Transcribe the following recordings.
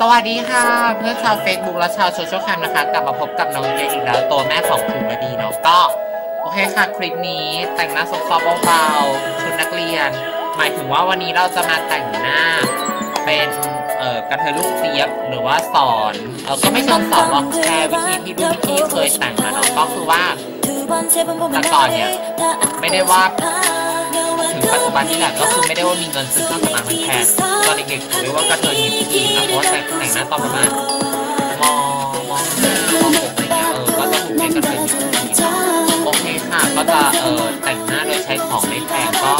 สวัสดีค่ะ เพื่อนชาว Facebook และชาวโซเชียลแคมนะคะ กลับมาพบกับน้องเจอีกแล้วตัวแม่ของถูกดีเนาะก็ โอเคค่ะ คลิปนี้แต่งหน้าซอฟต์เบาๆชุดนักเรียน หมายถึงว่าวันนี้เราจะมาแต่งหน้า เป็นเอ่อกระเทยลูกเจี๊ยบหรือว่าสอนเออก็ไม่เชิงสอนหรอกแชร์วิธีที่รุ่นพี่เคยแต่งมาเนาะก็คือว่าแต่ก่อนเนี่ยไม่ได้ว่า ปัจจุบันนี่แหละก็คือไม่ได้ว่ามีเงินซื้อเครื่องสำอางมันแพงตอนเด็กๆเรียกว่ากระเทยนิดทีนะเพราะว่าแต่งหน้าตอนประมาณมมห้ามหกอะไรเงี้ยเออก็จะถูกเรียกกระเทยนิดทีเนะโอเคค่ะก็จะเออแต่งหน้าโดยใช้ของไม่แพงก็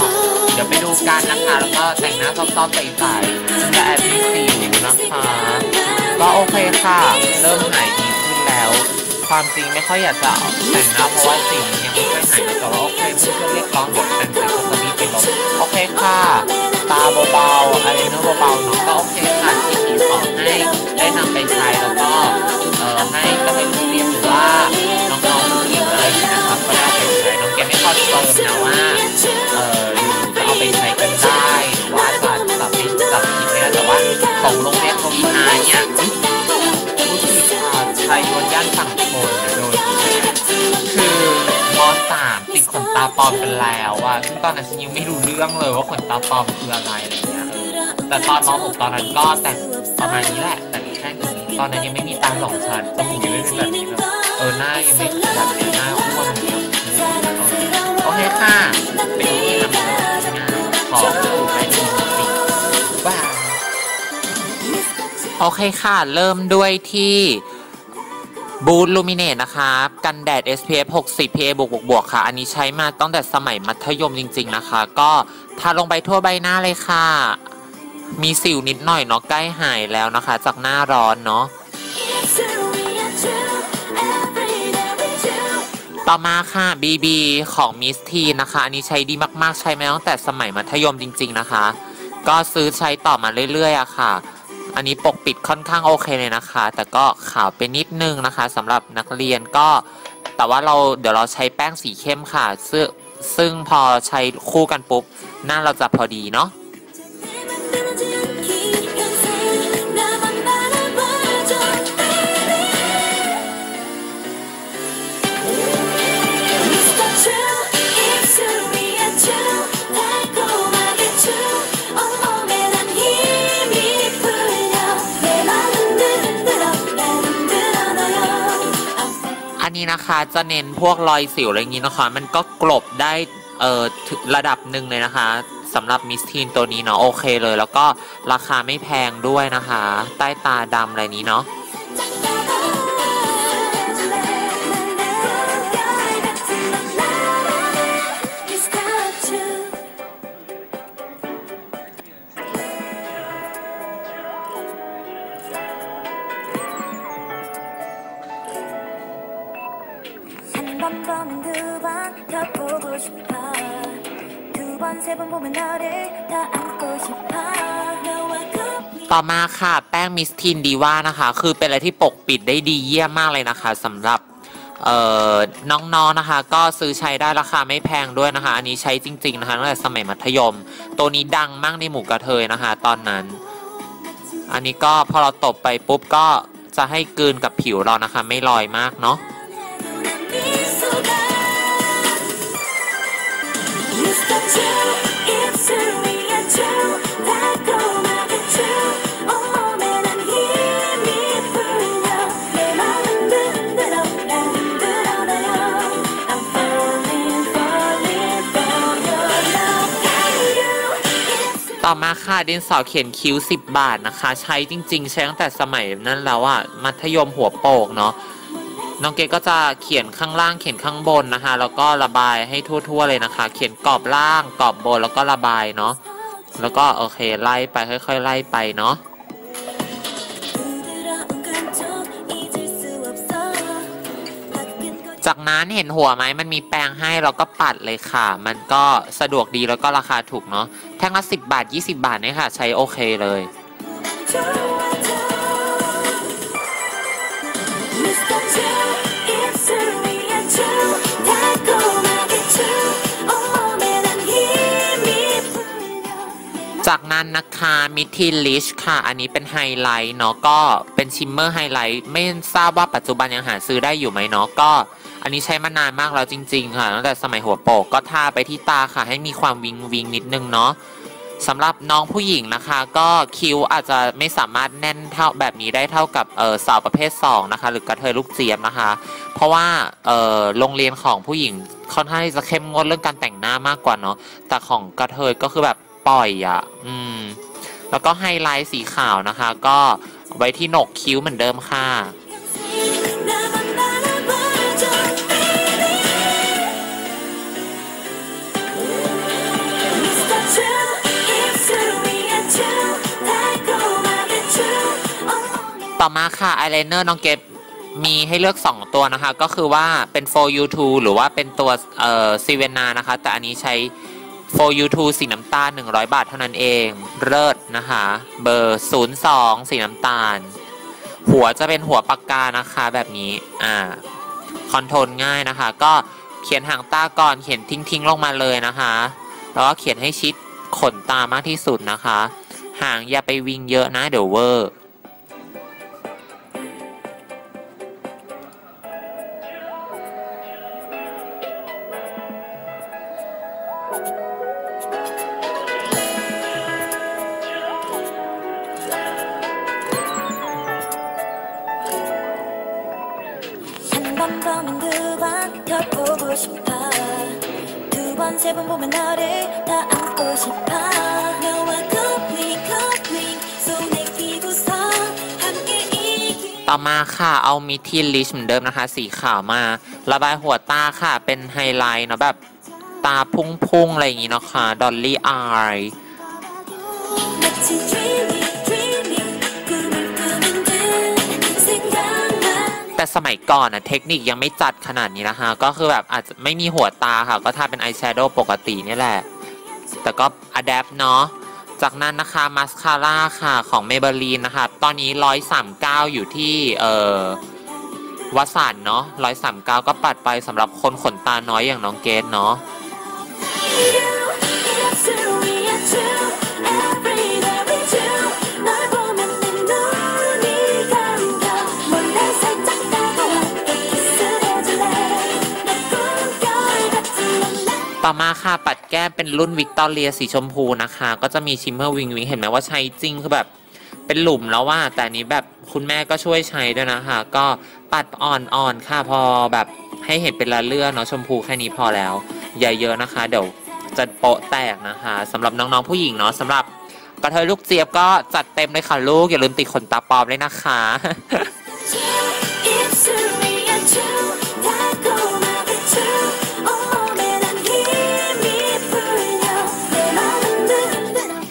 เดี๋ยวไปดูกันนะคะแล้วก็แต่งหน้าซอฟๆใสๆจะแอบมีสีนะคะก็โอเคค่ะเริ่มหายดีขึ้นแล้วความจริงไม่ค่อยอยากจะแต่งหน้าเพราะว่าสีมันยังไม่ค่อยหายแต่ว่าโอเคเพื่อนๆเรียกร้องเดี๋ยวแต่งใส่คอส อะไรเนื้อเบาเนาะก็โอเคค่ะที่ผีขอให้ได้นำไปใช้แล้วก็เอ่อให้ก็ให้ลูกเรียนหรือว่าน้องๆผู้หญิงอะไรอย่างเงี้ยนะครับก็ได้เอาไปใช้น้องเกไม่คอนเฟิร์มนะว่าเออจะเอาไปใช้กันได้หรือว่าจะจับไม่จับผิดไม่ได้แต่ว่าของโรงเรียนเขามีนาเนี่ยรู้สึกว่าชายยนย่านฝั่งทนเนี่ยโดนคือมสามติดขนตาปลอมกันแล้วอะซึ่งตอนนั้นฉันยังไม่รู้เรื่องเลยว่าขนตาปลอมคืออะไรอะไรเงี้ย แต่ตอนมหกตอนนั้นก็แต่งประมาณนี้แหละ แต่แค่นี้ตอนนั้นยังไม่มีตาสองชั้นจมูกยังไม่เป็นแบบนี้แบบเออหน้ายังไม่แบบนี้หน้าอ้วนอย่างเงี้ยโอเคค่ะไปดูที่ทำงานของถูกได้ดีจริงว้าโอเคค่ะ เริ่มด้วยที่บูทลูมิเนตนะคะกันแดด SPF 60 PA บวกบวกบวกค่ะ อันนี้ใช้มาตั้งแต่สมัยมัธยมจริง ๆ นะคะ ก็ทาลงไปทั่วใบหน้าเลยค่ะ มีสิวนิดหน่อยเนาะใกล้หายแล้วนะคะ จากหน้าร้อนเนาะต่อมาค่ะ BB ของ Miss T นะคะ อันนี้ใช้ดีมากๆ ใช้มาตั้งแต่สมัยมัธยมจริง ๆนะคะ ก็ซื้อใช้ต่อมาเรื่อยๆอะค่ะ อันนี้ปกปิดค่อนข้างโอเคเลยนะคะ แต่ก็ขาวไปนิดนึงนะคะสำหรับนักเรียนก็ แต่ว่าเราเดี๋ยวเราใช้แป้งสีเข้มค่ะ ซึ่งซึ่งพอใช้คู่กันปุ๊บ หน้าเราจะพอดีเนาะ จะเน้นพวกรอยสิวอะไรอย่างนี้นะคะ มันก็กลบได้เอ่อระดับหนึ่งเลยนะคะสำหรับมิสทีนตัวนี้เนาะโอเคเลย แล้วก็ราคาไม่แพงด้วยนะคะ ใต้ตาดำอะไรนี้เนาะ 한 번 보면 두 번 더 보고 싶어 두 번 세 번 보면 너를 더 안고 싶어 너와 그 ต่อมาค่ะ แป้งมิสทีนดีว่านะคะ คือเป็นอะไรที่ปกปิดได้ดีเยี่ยมมากเลยนะคะสำหรับเอ่อน้องๆนะคะ ก็ซื้อใช้ได้ราคาไม่แพงด้วยนะคะ อันนี้ใช้จริง ๆนะคะตั้งแต่สมัยมัธยม ตัวนี้ดังมากในหมู่กระเทยนะคะ ตอนนั้น อันนี้ก็พอเราตบไปปุ๊บก็จะให้กลืนกับผิวเรานะคะ ไม่ลอยมากเนาะ ่อมาค่ะดินสอเขียนคิ้ว 10 บาทนะคะ ใช้จริง ๆ ใช้ตั้งแต่สมัยนั้นแล้วอะมัธยมหัวโปกเนาะ น้องเกดก็จะเขียนข้างล่างเขียนข้างบนนะคะ แล้วก็ระบายให้ทั่วๆเลยนะคะ เขียนกรอบล่างกรอบบนแล้วก็ระบายเนาะแล้วก็โอเคไล่ไปค่อย ๆ ไล่ไปเนาะจากนั้นเห็นหัวไหมมันมีแปรงให้เราก็ปัดเลยค่ะ มันก็สะดวกดีแล้วก็ราคาถูกเนาะแท่งละ10 บาท 20 บาทเนี่ยค่ะ ใช้โอเคเลย จากนั้นนะคะมิทิลิชค่ะ อันนี้เป็นไฮไลท์เนาะก็เป็นชิมเมอร์ไฮไลท์ไม่ทราบว่าปัจจุบันยังหาซื้อได้อยู่ไหมเนาะก็อันนี้ใช้มานานมากแล้วจริง ๆ ค่ะตั้งแต่สมัยหัวโปกก็ทาไปที่ตาค่ะ ให้มีความวิงวิงนิดนึงเนาะสำหรับน้องผู้หญิงนะคะ ก็คิ้วอาจจะไม่สามารถแน่นเท่าแบบนี้ได้เท่ากับเออสาวประเภท2นะคะหรือกระเทยลูกเจี๊ยบนะคะ เพราะว่าเออโรงเรียนของผู้หญิงค่อนข้างจะเข้มงวดเรื่องการแต่งหน้ามากกว่าเนาะแต่ของกระเทยก็คือแบบ ปล่อยอะ่ะ อืม แล้วก็ไฮไลท์สีขาวนะคะ ก็ไว้ที่หนกคิ้วเหมือนเดิมค่ะต่อมาค่ะอายไลเนอร์น้องเก็บมีให้เลือก 2 ตัวนะคะ ก็คือว่าเป็น for you t o หรือว่าเป็นตัวเอ่อซีเวนานะคะ แต่อันนี้ใช้ for you t o สีน้ำตาล 100 บาทเท่านั้นเอง เลิศนะคะ เบอร์ 02 สีน้ำตาล หัวจะเป็นหัวปากกานะคะแบบนี้ อ่า คอนโทรลง่ายนะคะ ก็เขียนหางตาก่อน เขียนทิ้งๆ ลงมาเลยนะคะ แล้วก็เขียนให้ชิดขนตามากที่สุดนะคะ หางอย่าไปวิงเยอะนะเดี๋ยวเวอร์ 번 세 번 보면 너를 더 안고 싶어 너와 complete complete 손에 끼고서 함께 이길 ต่อมาค่ะ เอามิทีลิชเหมือนเดิมนะคะ สีขาวมา ระบายหัวตาค่ะ เป็นไฮไลท์เนาะแบบตาพุ่งๆ อะไรอย่างงี้เนาะค่ะ ดอลลี่อาย 마치 dreamy สมัยก่อนอะเทคนิคยังไม่จัดขนาดนี้นะคะก็คือแบบอาจจะไม่มีหัวตาค่ะ ก็ทาเป็นอายแชโดว์ปกตินี่แหละ แต่ก็อัดแอปเนาะจากนั้นนะคะมาสคาร่าค่ะของเมเบลีนนะคะตอนนี้ 139 อยู่ที่เอ่อวสันเนาะ139 ก็ปัดไปสำหรับคนขนตาน้อยอย่างน้องเกดเนาะ ต่อมาค่ะปัดแก้มเป็นรุ่นวิกตอเรียสีชมพูนะคะ ก็จะมีชิมเมอร์วิงวิงเห็นไหมว่าใช้จริงคือแบบเป็นหลุมแล้วว่า แต่นี้แบบคุณแม่ก็ช่วยใช้ด้วยนะคะ ก็ปัดอ่อนๆค่ะพอแบบให้เห็นเป็นละเลือดเนาะชมพูแค่นี้พอแล้วอย่าเยอะนะคะเดี๋ยวจะโปะแตกนะคะสำหรับน้องๆผู้หญิงเนาะสำหรับกระเทยลูกเจี๊ยบก็จัดเต็มเลยค่ะลูกอย่าลืมติดขนตาปลอมเลยนะคะ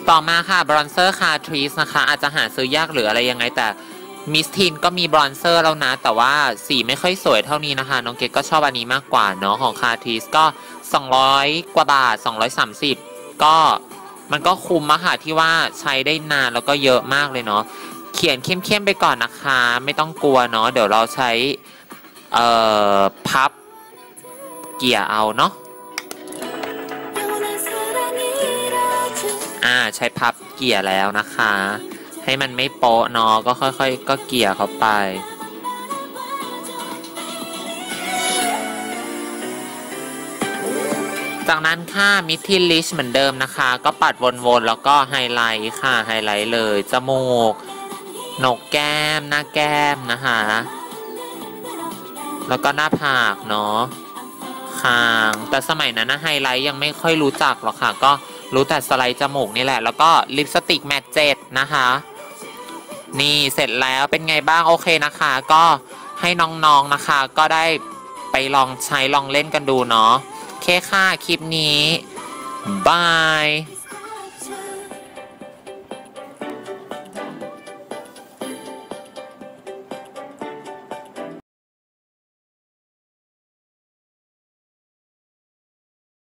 ต่อมาค่ะบรอนเซอร์คาทรีสนะคะ อาจจะหาซื้อยากหรืออะไรยังไงแต่มิสทินก็มีบรอนเซอร์แล้วนะ แต่ว่าสีไม่ค่อยสวยเท่านี้นะคะ น้องเกดก็ชอบอันนี้มากกว่าเนาะของคาทรีสก็ 200 กว่าบาท 230 ก็มันก็คุ้มอะค่ะที่ว่าใช้ได้นานแล้วก็เยอะมากเลยเนาะเขียนเข้มๆไปก่อนนะคะ ไม่ต้องกลัวเนาะเดี๋ยวเราใช้ เอ่อ พับเกียร์เอาเนาะ อ่าใช้พับเกี่ยแล้วนะคะ ให้มันไม่โป๊ะนาะก็ค่อยๆ ก็เกี่ยเข้าไป จากนั้นค่ะมิทิลิชเหมือนเดิมนะคะ ก็ปัดวนๆ แล้วก็ไฮไลท์ค่ะไฮไลท์เลย จมูกโหนกแก้ม หน้าแก้มนะคะ แล้วก็หน้าผากเนาะคาง แต่สมัยนั้นนะไฮไลท์ยังไม่ค่อยรู้จักหรอกค่ะก็ รู้แต่สไลด์จมูกนี่แหละ แล้วก็ลิปสติกแมทเจ็ดนะคะ นี่เสร็จแล้วเป็นไงบ้างโอเคนะคะ ก็ให้น้องๆนะคะ ก็ได้ไปลองใช้ลองเล่นกันดูเนาะโอเคค่ะ คลิปนี้บาย